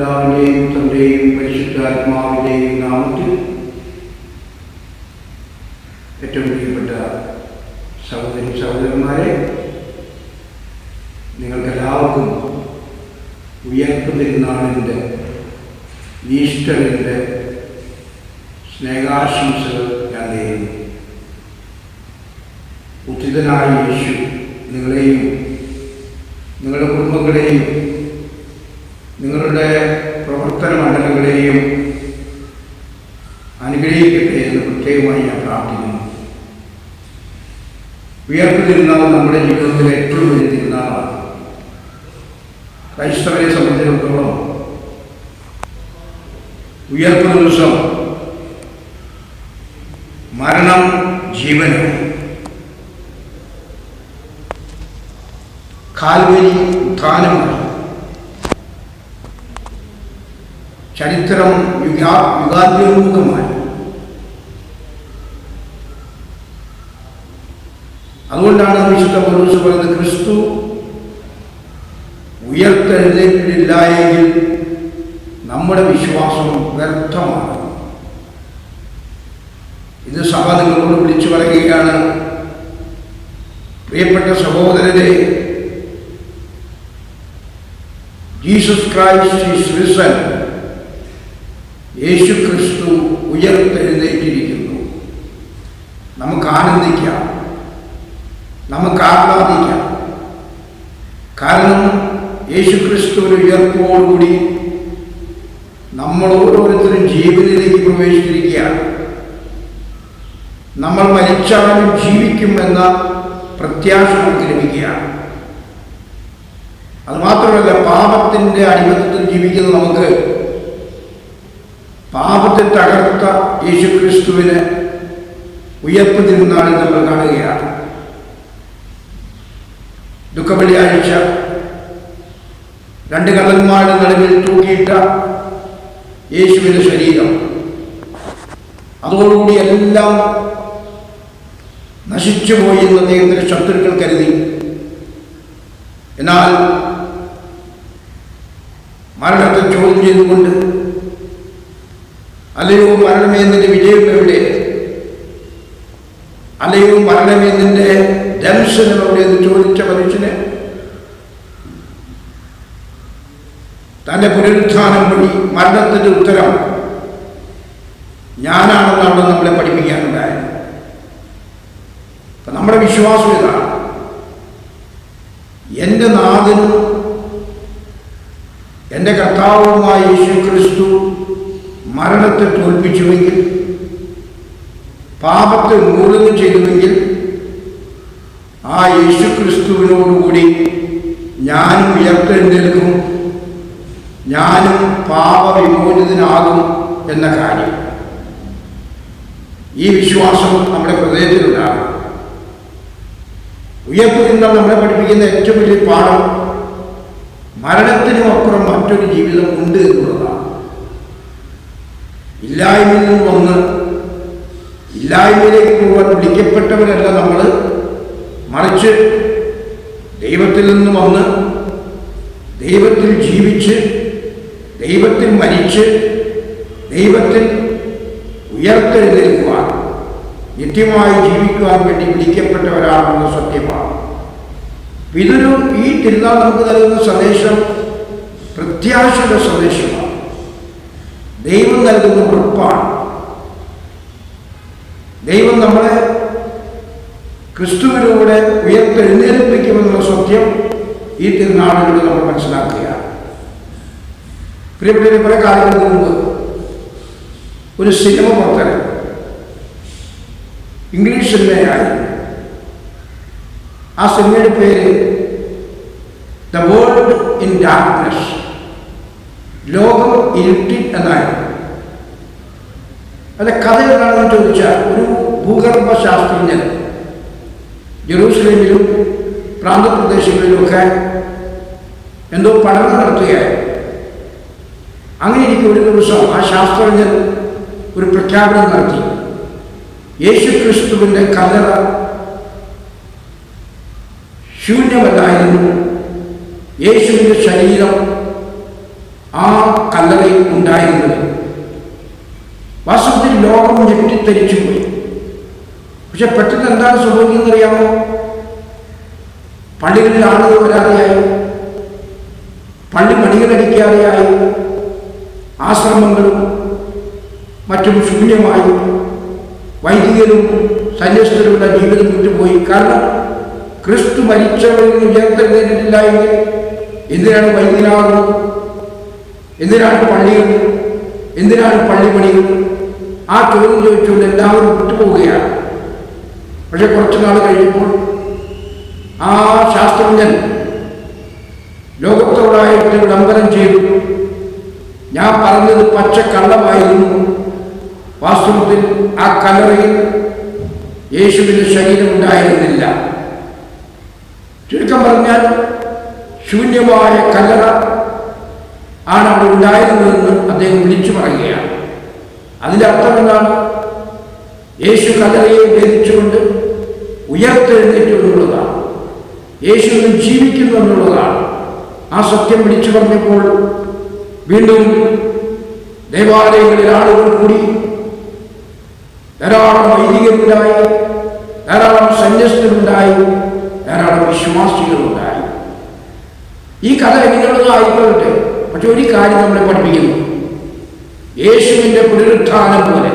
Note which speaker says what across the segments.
Speaker 1: പിതാവിന്റെയും തന്റെയും പരിശുദ്ധാത്മാവിന്റെയും നാമത്തിൽ ഏറ്റവും പ്രിയപ്പെട്ട സഹോദരി സഹോദരന്മാരെ നിങ്ങൾക്കെല്ലാവർക്കും ഉയർപ്പ് തിരുനാളിന്റെ ഈസ്റ്ററിന്റെ സ്നേഹാശംസകൾ ഞാൻ നേരുന്നു. ഉചിതനായ യേശു നിങ്ങളെയും നിങ്ങളുടെ കുടുംബങ്ങളെയും നിങ്ങളുടെ പ്രവർത്തന മണ്ഡലങ്ങളെയും അനുഗ്രഹിക്കട്ടെ എന്ന് പ്രത്യേകമായി ഞാൻ പ്രാർത്ഥിക്കുന്നു. ഉയർപ്പ് തിരുനാൾ നമ്മുടെ ജീവിതത്തിലെ ഏറ്റവും വലിയ തിരുനാളാണ്. ക്രൈസ്തവരെ സംബന്ധിച്ചിടത്തോളം ഉയർപ്പ് ദിവസം മരണം ജീവനും കാൽവരി ഉത്ഥാനമാണ്. ചരിത്രം യുഗാ യുഗാദ്യോന്മുഖമായി അതുകൊണ്ടാണ് വിശുദ്ധ പുരുഷ പറയുന്നത് ക്രിസ്തു ഉയർത്തെഴുന്നേറ്റില്ല നമ്മുടെ വിശ്വാസം വ്യർത്ഥമാണ്. ഇത് സഭ നിങ്ങളോട് വിളിച്ചു പറയുകയാണ് പ്രിയപ്പെട്ട സഹോദരരെ Jesus Christ is risen Yeshu Kristu ഉയർത്തെഴുന്നേറ്റിരിക്കുന്നു. നമുക്ക് ആനന്ദിക്കാം നമുക്ക് ആഹ്ലാദിക്കാം കാരണം യേശു ക്രിസ്തുവിന് ഉയർപ്പോടുകൂടി നമ്മൾ ഓരോരുത്തരും ജീവനിലേക്ക് പ്രവേശിച്ചിരിക്കുകയാണ്. നമ്മൾ മരിച്ചാലും ജീവിക്കുമെന്ന പ്രത്യാശ നമുക്ക് ലഭിക്കുകയാണ്. അത് മാത്രമല്ല പാപത്തിന്റെ അടിമത്തത്തിൽ ജീവിക്കുന്ന നമുക്ക് പാപത്തെ തകർത്ത യേശു ക്രിസ്തുവിന് ഉയർപ്പ് തിരുനാളിൽ നമ്മൾ കാണുകയാണ്. ദുഃഖവെള്ളിയാഴ്ച രണ്ട് കള്ളന്മാരുടെ നടുവിൽ തൂക്കിയിട്ട യേശുവിന്റെ ശരീരം. അതോടുകൂടി എല്ലാം നശിച്ചുപോയി എന്ന് അദ്ദേഹത്തിന്റെ ശത്രുക്കൾ കരുതി. എന്നാൽ മരണത്തെ ചോദ്യം ചെയ്തുകൊണ്ട് അല്ലയോ മരണമേ നിന്റെ വിജയം എവിടെ? അല്ലയോ മരണമേ നിന്റെ ദംശനം എവിടെ എന്ന് ചോദിച്ച മനുഷ്യന്? തന്റെ പുനരുത്ഥാനം വഴി മരണത്തിന്റെ ഉത്തരം ഞാനാണെന്നാണ് നമ്മളെ പഠിപ്പിക്കാനുണ്ടായത്. അപ്പൊ നമ്മുടെ വിശ്വാസം ഇതാണ്. എന്റെ നാഥനും എന്റെ കർത്താവുമായ യേശു ക്രിസ്തു മരണത്തെ തോൽപ്പിച്ചുവെങ്കിൽ പാപത്തെ മൂലനം ചെയ്തുവെങ്കിൽ ആ യേശു ക്രിസ്തുവിനോടുകൂടി ഞാനും ഉയർത്തെഴുന്നേൽക്കും ഞാനും പാപവിമോചിതനാകും എന്ന കാര്യം. ഈ വിശ്വാസം നമ്മുടെ ഹൃദയത്തിലുണ്ടാകും ഉയർത്തുന്ന നമ്മളെ പഠിപ്പിക്കുന്ന ഏറ്റവും വലിയ പാഠം മരണത്തിനും അപ്പുറം മറ്റൊരു ജീവിതം ഉണ്ട് എന്നുള്ളതാണ്. ഇല്ലായ്മയിൽ നിന്ന് വന്ന് ഇല്ലായ്മയിലേക്ക് പോകാൻ വിളിക്കപ്പെട്ടവരല്ല നമ്മൾ മറിച്ച് ദൈവത്തിൽ നിന്ന് വന്ന് ദൈവത്തിൽ ജീവിച്ച് ദൈവത്തിൽ മരിച്ച് ദൈവത്തിൽ ഉയർത്തെഴുന്നേൽക്കുവാൻ നിത്യമായി ജീവിക്കുവാൻ വേണ്ടി വിളിക്കപ്പെട്ടവരാണെന്ന് സത്യമാണ്. ഇതൊരു ഈ തിരുനാൾ നമുക്ക് നൽകുന്ന സന്ദേശം പ്രത്യാശയുടെ സന്ദേശമാണ്. ദൈവം നൽകുന്ന ഉറപ്പാണ്. ദൈവം നമ്മളെ ക്രിസ്തുവിലൂടെ ഉയർത്തെഴുന്നേൽപ്പിക്കുമെന്നുള്ള സത്യം ഈ തിരുനാളുകളിൽ നമ്മൾ മനസ്സിലാക്കുകയാണ്. പ്രിയപ്പെട്ട കുറെ കാലങ്ങൾക്ക് മുമ്പ് ഒരു സിനിമ പുറത്തിറങ്ങി ഇംഗ്ലീഷ് സിനിമയായി. ആ സിനിമയുടെ പേര് ദ വേൾഡ് ഇൻ ഡാർക്ക്നെസ്. ലോകം ഇരുട്ടിൽ എന്നായിരുന്നു അല്ലെ കഥ എന്താണെന്ന് ചോദിച്ചാൽ ഒരു ഭൂഗർഭ ശാസ്ത്രജ്ഞൻ ജെറൂസലേമിലും പ്രാന്തപ്രദേശങ്ങളിലുമൊക്കെ എന്തോ പഠനം നടത്തുകയായിരുന്നു. അങ്ങനെ എനിക്ക് ഒരു ദിവസം ആ ശാസ്ത്രജ്ഞൻ ഒരു പ്രഖ്യാപനം നടത്തി. യേശു ക്രിസ്തുവിന്റെ കല്ലറ ശൂന്യമല്ലായിരുന്നു. യേശുവിന്റെ ശരീരം ആ കല്ലറയിൽ ഉണ്ടായിരുന്നത്. വാസ്തവത്തിൽ ലോകം ഞെട്ടിത്തരിച്ചു പോയി. പക്ഷെ പെട്ടെന്ന് എന്താണ് സംഭവിക്കുന്നത് അറിയാമോ പള്ളികളിൽ ആളുകൾ വരാതെയായി. പള്ളി മണികളടിക്കാതെയായി ആശ്രമങ്ങളും മറ്റും ശൂന്യമായി. വൈദികരും സന്യസ്തരുമുള്ള ജീവിതം വിട്ടുപോയി. കാരണം ക്രിസ്തു മരിച്ചവരിൽ എങ്കിൽ എന്തിനാണ് വൈദികനാകുന്നത് എന്തിനാണ് പള്ളികൾ എന്തിനാണ് പള്ളിപ്പണികൾ ആ ചോദ്യം ചോദിച്ചുകൊണ്ട് എല്ലാവരും വിട്ടുപോവുകയാണ്. പക്ഷെ കുറച്ചു നാൾ കഴിയുമ്പോൾ ആ ശാസ്ത്രജ്ഞൻ ലോകത്തോടായിട്ട് വിളംബരം ചെയ്തു. ഞാൻ പറഞ്ഞത് പച്ച കള്ളമായിരുന്നു. വാസ്തവത്തിൽ ആ കല്ലറയിൽ യേശുവിന്റെ ശരീരം ഉണ്ടായിരുന്നില്ല. ചുരുക്കം പറഞ്ഞാൽ ശൂന്യമായ കല്ലറ ആണ് അവിടെ ഉണ്ടായിരുന്നതെന്ന് അദ്ദേഹം വിളിച്ചു പറയുകയാണ്. അതിന്റെ അർത്ഥം എന്താണ്? യേശു കലറയെ ഭേദിച്ചുകൊണ്ട് ഉയർത്തെഴുന്നേറ്റു എന്നുള്ളതാണ് യേശു ജീവിക്കുന്നു എന്നുള്ളതാണ്. ആ സത്യം വിളിച്ചു പറഞ്ഞപ്പോൾ വീണ്ടും ദേവാലയങ്ങളിൽ ആളുകൾ കൂടി ധാരാളം വൈദികരുണ്ടായി ധാരാളം സന്യസ്തരുണ്ടായി ധാരാളം വിശ്വാസികളുണ്ടായി. ഈ കഥ എങ്ങനെയുള്ളതായിക്കൊള്ളട്ടെ പക്ഷെ ഒരു കാര്യം നമ്മളെ പഠിപ്പിക്കുന്നു. യേശുവിന്റെ പുനരുത്ഥാനം പോലെ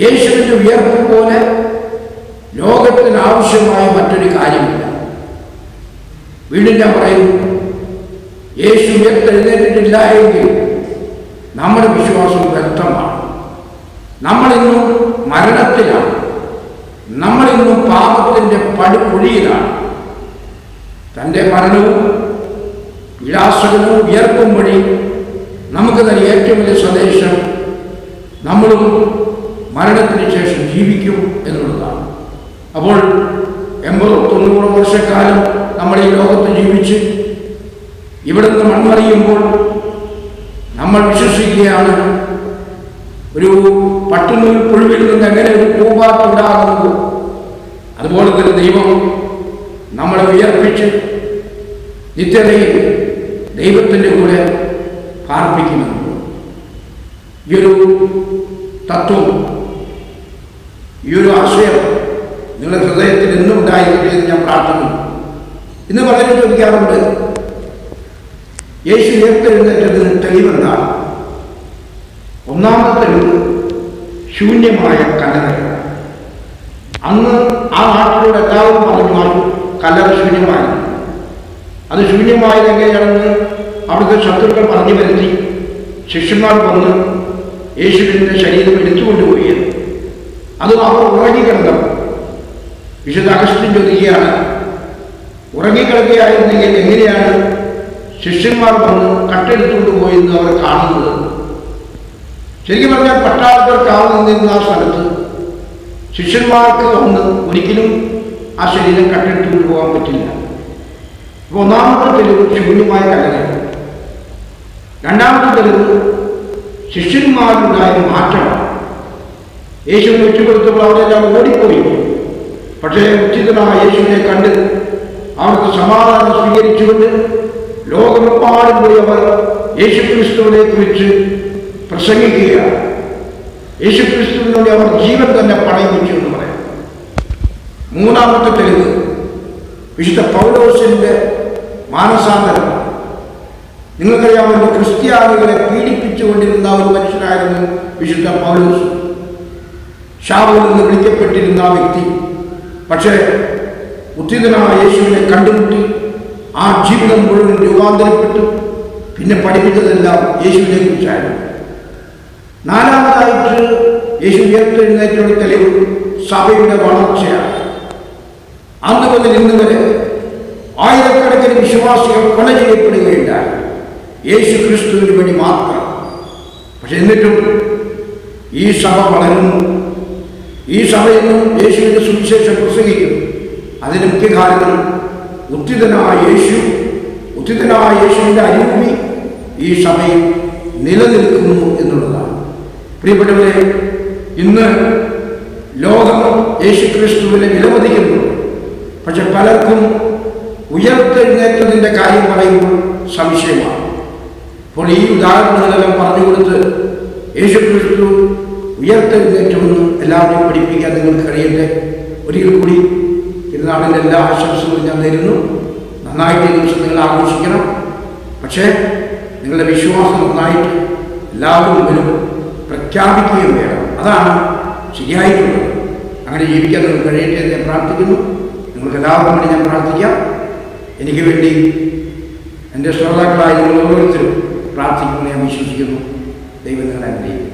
Speaker 1: യേശുവിന്റെ ഉയർപ്പ് പോലെ ലോകത്തിന് ആവശ്യമായ മറ്റൊരു കാര്യമില്ല. വീണ്ടും ഞാൻ പറയുന്നു യേശു ഉയർത്തെഴുന്നേറ്റിട്ടില്ല എങ്കിൽ നമ്മുടെ വിശ്വാസം വ്യക്തമാണ് നമ്മളിന്നും മരണത്തിലാണ്. നമ്മളിന്നും പാപത്തിന്റെ പടുപുഴിയിലാണ് തന്റെ മരണവും വിലാസകനും ഉയർപ്പും വഴി നമുക്ക് തന്നെ ഏറ്റവും വലിയ സന്ദേശം നമ്മളും മരണത്തിന് ശേഷം ജീവിക്കും എന്നുള്ളതാണ്. അപ്പോൾ എൺപതോ തൊണ്ണൂറോ വർഷക്കാലം നമ്മൾ ഈ ലോകത്ത് ജീവിച്ച് ഇവിടുന്ന് മൺമറിയുമ്പോൾ നമ്മൾ വിശ്വസിക്കുകയാണ് ഒരു പട്ടുനൂൽ പുഴുവിൽ നിന്ന് എങ്ങനെ ഒരു പൂമ്പാറ്റുണ്ടാകുന്നു അതുപോലെ തന്നെ ദൈവം നമ്മളെ ഉയർപ്പിച്ച് നിത്യതയിൽ ദൈവത്തിന്റെ കൂടെ പാർപ്പിക്കുന്നു ഈ ഒരു തത്വം ഈ ഒരു ആശയം നിങ്ങളുടെ ഹൃദയത്തിൽ എന്നും ഉണ്ടായിരിക്കട്ടെ എന്ന് ഞാൻ പ്രാർത്ഥിക്കുന്നു. ഇന്ന് പലരും ചോദിക്കാറുണ്ട് യേശു ഉയർത്തെഴുന്നേറ്റതിന് തെളിവെന്താണ് ഒന്നാമത്തെ തെളിവ് ശൂന്യമായ കലകൾ. അന്ന് ആ നാട്ടിലൂടെ എല്ലാവരും പറഞ്ഞു കലകൾ ശൂന്യമായിരുന്നു അത് ശൂന്യമായത് എങ്ങനെയാണെന്ന് അവിടുത്തെ ശത്രുക്കൾ പറഞ്ഞു വരുത്തി ശിഷ്യന്മാർ വന്ന് യേശുവിന്റെ ശരീരം എടുത്തുകൊണ്ടുപോയി. അത് അവർ ഉറങ്ങിക്കിടന്നു വിശുദ്ധ അഗസ്റ്റിൻ ചോദിക്കുകയാണ് ഉറങ്ങിക്കിടക്കുകയായിരുന്നെങ്കിൽ എങ്ങനെയാണ് ശിഷ്യന്മാർ വന്ന് കട്ടെടുത്തുകൊണ്ട് പോയെന്ന് അവർ കാണുന്നത്? ശരിക്കും പറഞ്ഞാൽ പട്ടാളക്കാർ കാവൽ ആ സ്ഥലത്ത് ശിഷ്യന്മാർക്ക് വന്ന് ഒരിക്കലും ആ ശരീരം കട്ടെടുത്തുകൊണ്ട് പോകാൻ പറ്റില്ല. ഒന്നാമത്തെ തെളിവ് ശൂന്യമായ കലയാണ് രണ്ടാമത്തെ തെളിവ് ശിഷ്യന്മാരുണ്ടായ മാറ്റമാണ് യേശുവിനെ വെച്ചുകൊടുത്തപ്പോൾ അവരെല്ലാം ഓടിപ്പോയി. പക്ഷേ ഉച്ചിതനായ യേശുവിനെ കണ്ട് അവർക്ക് സമാധാനം സ്വീകരിച്ചുകൊണ്ട് ലോകമെമ്പാടും പോയി അവർ യേശുക്രിസ്തുവിനെ കുറിച്ച് പ്രസംഗിക്കുകയാണ്. യേശുക്രിസ്തുവിനോട് അവർ ജീവൻ തന്നെ പണയം വെച്ചു എന്ന് പറയാം. മൂന്നാമത്തെ തെളിവ് വിശുദ്ധ പൗലോസിന്റെ മാനസാന്തരം. നിങ്ങൾക്കറിയാമല്ലോ ക്രിസ്ത്യാനികളെ പീഡിപ്പിച്ചുകൊണ്ടിരുന്ന ഒരു മനുഷ്യനായിരുന്നു വിശുദ്ധ പൗലോസ്. ഷാവൂൽ എന്ന് വിളിക്കപ്പെട്ടിരുന്ന ആ വ്യക്തി. പക്ഷേ ഉത്തിതനായ യേശുവിനെ കണ്ടുമുട്ടി ആ ജീവിതം മുഴുവൻ രൂപാന്തരപ്പെട്ടു. പിന്നെ പഠിപ്പിച്ചതെല്ലാം യേശുവിനെ കുറിച്ചായിരുന്നു നാലാമതായിട്ട് യേശു ഉയർത്തെഴുന്നേറ്റുള്ള തെളിവ് സഭയുടെ വളർച്ചയാണ്. അന്ന് മുതൽ ഇന്ന് വരെ ആയിരക്കണക്കിന് വിശ്വാസികൾ കൊല ചെയ്യപ്പെടുകയുണ്ടായി യേശു ക്രിസ്തുവിന് വേണ്ടി മാത്രം. പക്ഷെ എന്നിട്ടും ഈ സഭ വളരുന്നു. ഈ സഭയെന്നും യേശുവിന്റെ സുവിശേഷം പ്രസംഗിക്കും. അതിന് മുഖ്യ കാരണം ഉത്തിതനായ യേശു ഉത്തിതനായ യേശുവിന്റെ അരൂപി ഈ സഭയിൽ നിലനിൽക്കുന്നു എന്നുള്ളതാണ്. പ്രിയപ്പെട്ടവരെ ഇന്ന് ലോകം യേശു ക്രിസ്തുവിനെ വിലമതിക്കുന്നു. പക്ഷെ പലർക്കും ഉയർത്തെഴുന്നേറ്റതിന്റെ കാര്യം പറയുമ്പോൾ സംശയമാണ്. അപ്പോൾ ഈ ഉദാഹരണങ്ങളെല്ലാം പറഞ്ഞു കൊടുത്ത് യേശു ക്രിസ്തു ഉയർത്തെഴുന്നേറ്റുമെന്ന് എല്ലാവരെയും പഠിപ്പിക്കാൻ നിങ്ങൾക്ക് കഴിയട്ടെ ഒരിക്കൽ കൂടി തിരുനാളിന്റെ എല്ലാ ആശംസകളും ഞാൻ തരുന്നു നന്നായിട്ട് ദിവസം നിങ്ങൾ ആഘോഷിക്കണം. പക്ഷേ നിങ്ങളുടെ വിശ്വാസം നന്നായിട്ട് എല്ലാവരും മുമ്പിലും പ്രഖ്യാപിക്കുകയും വേണം. അതാണ് ശരിയായിട്ടുള്ളത്. അങ്ങനെ ജീവിക്കാൻ നിങ്ങൾ കഴിയട്ടെ എന്ന് ഞാൻ പ്രാർത്ഥിക്കുന്നു. നിങ്ങൾക്ക് എല്ലാവർക്കും വേണ്ടി ഞാൻ പ്രാർത്ഥിക്കാം. എനിക്ക് വേണ്ടി എന്റെ ശ്രോതാക്കളായ നിങ്ങൾ ഓരോരുത്തരും പ്രാർത്ഥിക്കുമെന്ന് ഞാൻ വിശ്വസിക്കുന്നു. ദൈവം നിങ്ങളെ അനുഗ്രഹിക്കും